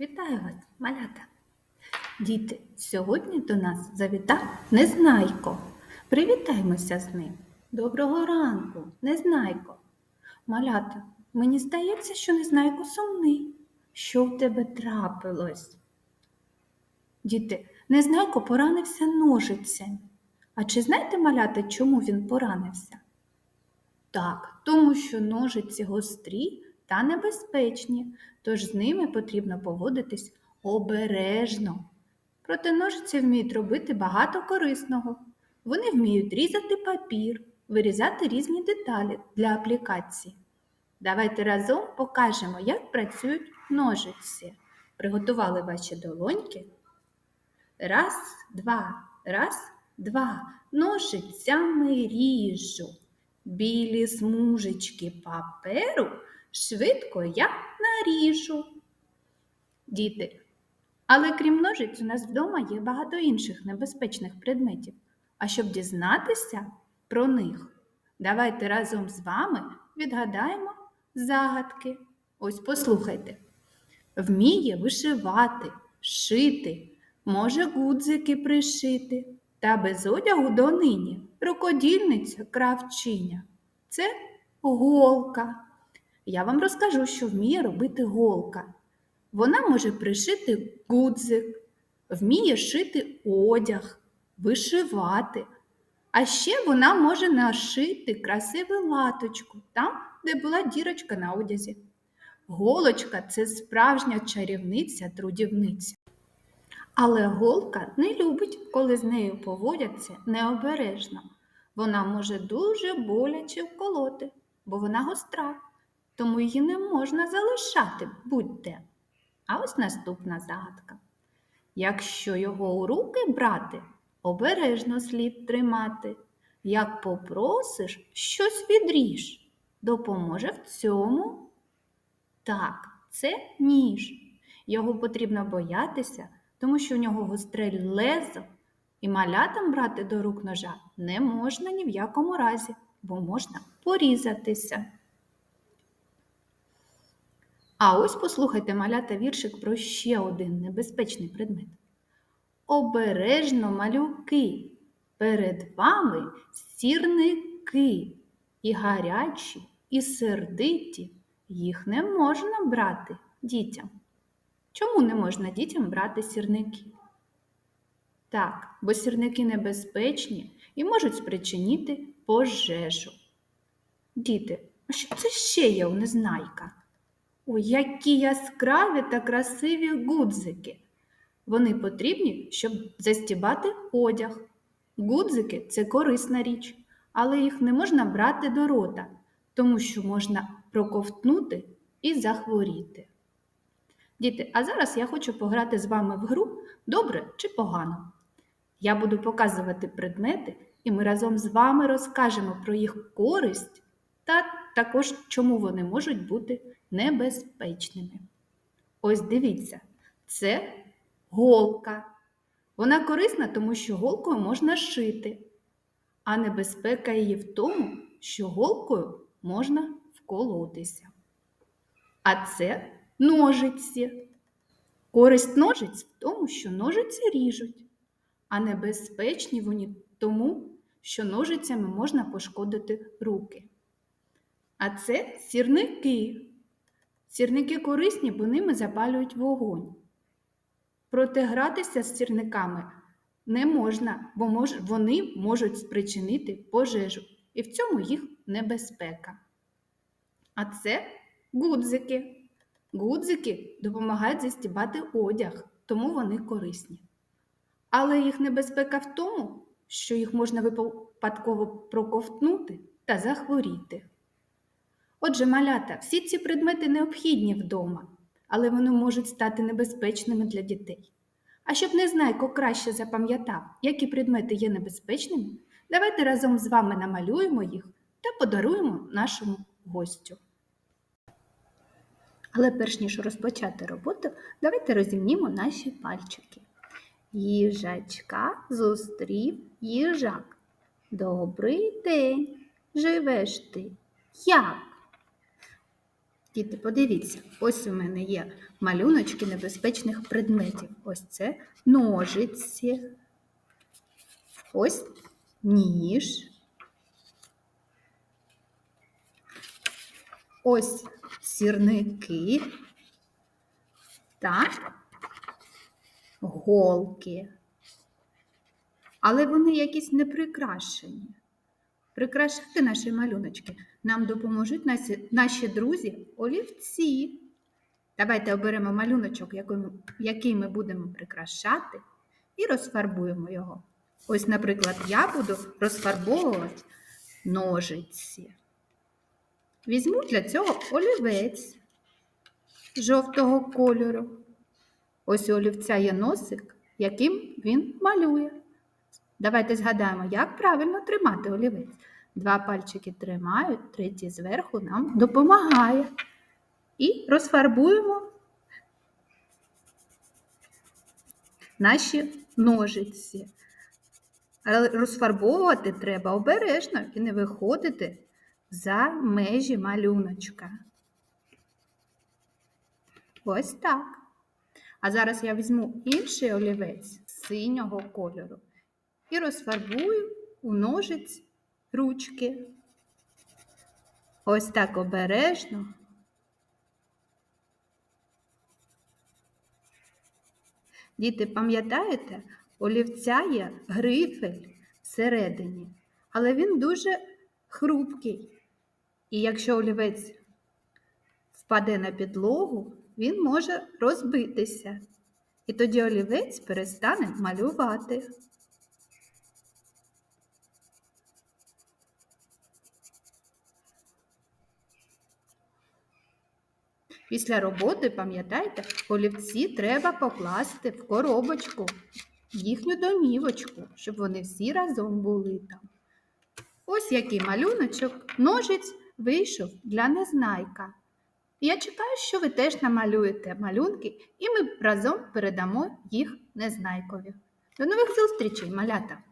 Вітаю вас, малята! Діти, сьогодні до нас завітав Незнайко. Привітаймося з ним. Доброго ранку, Незнайко. Малята, мені здається, що Незнайко сумний. Що в тебе трапилось? Діти, Незнайко поранився ножицем. А чи знаєте, малята, чому він поранився? Так, тому що ножиці гострі та небезпечні, тож з ними потрібно поводитись обережно. Проте ножиці вміють робити багато корисного. Вони вміють різати папір, вирізати різні деталі для аплікацій. Давайте разом покажемо, як працюють ножиці. Приготували ваші долоньки. Раз, два, раз, два. Ножицями ріжу. Білі смужечки паперу швидко я наріжу. Діти, але крім ножиць, у нас вдома є багато інших небезпечних предметів. А щоб дізнатися про них, давайте разом з вами відгадаємо загадки. Ось послухайте. Вміє вишивати, шити, може гудзики пришити, та без одягу донині рукодільниця кравчиня. Це голка. Я вам розкажу, що вміє робити голка. Вона може пришити гудзик, вміє шити одяг, вишивати. А ще вона може нашити красиву латочку там, де була дірочка на одязі. Голочка це справжня чарівниця трудівниця. Але голка не любить, коли з нею поводяться необережно. Вона може дуже боляче вколоти, бо вона гостра, тому її не можна залишати будь-де. А ось наступна загадка. Якщо його у руки брати, обережно слід тримати. Як попросиш, щось відріж. Допоможе в цьому? Так, це ніж. Його потрібно боятися, тому що в нього гостре лезо, і малятам брати до рук ножа не можна ні в якому разі, бо можна порізатися. А ось послухайте малята віршик про ще один небезпечний предмет. Обережно малюки, перед вами сірники, і гарячі, і сердиті, їх не можна брати дітям. Чому не можна дітям брати сірники? Так, бо сірники небезпечні і можуть спричинити пожежу. Діти, а що це ще є у незнайка? Ой, які яскраві та красиві гудзики. Вони потрібні, щоб застібати одяг. Гудзики це корисна річ, але їх не можна брати до рота, тому що можна проковтнути і захворіти. Діти, а зараз я хочу пограти з вами в гру добре чи погано. Я буду показувати предмети, і ми разом з вами розкажемо про їх користь та також чому вони можуть бути небезпечними. Ось дивіться, це голка. Вона корисна, тому що голкою можна шити, а небезпека її в тому, що голкою можна вколотися. А це ножиці. Користь ножиць в тому, що ножиці ріжуть, а небезпечні вони тому, що ножицями можна пошкодити руки. А це сірники. Сірники корисні, бо ними запалюють вогонь. Проте гратися з сірниками не можна, бо мож, вони можуть спричинити пожежу, і в цьому їх небезпека. А це гудзики. Гудзики допомагають застібати одяг, тому вони корисні. Але їх небезпека в тому, що їх можна випадково проковтнути та захворіти. Отже, малята, всі ці предмети необхідні вдома, але вони можуть стати небезпечними для дітей. А щоб незнайко краще запам'ятав, які предмети є небезпечними, давайте разом з вами намалюємо їх та подаруємо нашому гостю. Але перш ніж розпочати роботу, давайте розімнімо наші пальчики. Їжачка зустрів їжак. Добрий день! Живеш ти як? Діти, подивіться, ось у мене є малюночки небезпечних предметів. Ось це ножиці, ось ніж. Ось сірники та голки. Але вони якісь не прикрашені. Прикрашати наші малюночки нам допоможуть наші, наші друзі олівці. Давайте оберемо малюночок, який ми- будемо прикрашати, і розфарбуємо його. Ось, наприклад, я буду розфарбовувати ножиці. Візьму для цього олівець жовтого кольору. Ось у олівця є носик, яким він малює. Давайте згадаємо, як правильно тримати олівець. Два пальчики тримають, третій зверху нам допомагає. І розфарбуємо наші ножиці. Розфарбовувати треба обережно і не виходити за межі малюночка. Ось так. А зараз я візьму інший олівець синього кольору і розфарбую у ножиць ручки. Ось так обережно. Діти, пам'ятаєте, олівця є грифель всередині, але він дуже хрупкий. І якщо олівець впаде на підлогу, він може розбитися. І тоді олівець перестане малювати. Після роботи, пам'ятайте, олівці треба покласти в коробочку, їхню домівочку, щоб вони всі разом були там. Ось який малюночок, ножиць вийшов для незнайка. Я чекаю, що ви теж намалюєте малюнки, і ми разом передамо їх незнайкові. До нових зустрічей, малята!